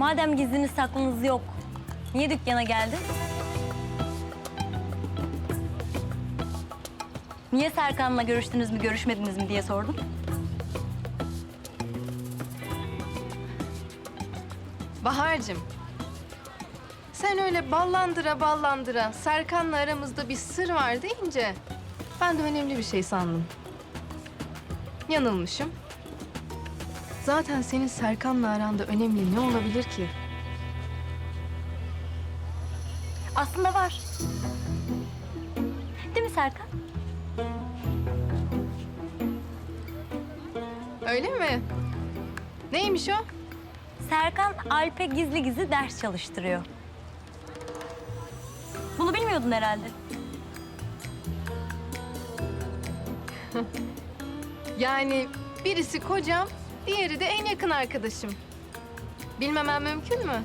Madem gizliniz saklınız yok, niye dükkana geldin? Niye Serkan'la görüştünüz mü, görüşmediniz mi diye sordum. Bahar'cığım. Sen öyle ballandıra ballandıra Serkan'la aramızda bir sır var deyince ben de önemli bir şey sandım. Yanılmışım. Zaten senin Serkan'la aranda önemli ne olabilir ki? Aslında var. Değil mi Serkan? Öyle mi? Neymiş o? Serkan Alp'e gizli gizli ders çalıştırıyor. Bunu bilmiyordun herhalde. Yani birisi kocam, diğeri de en yakın arkadaşım. Bilmemem mümkün mü?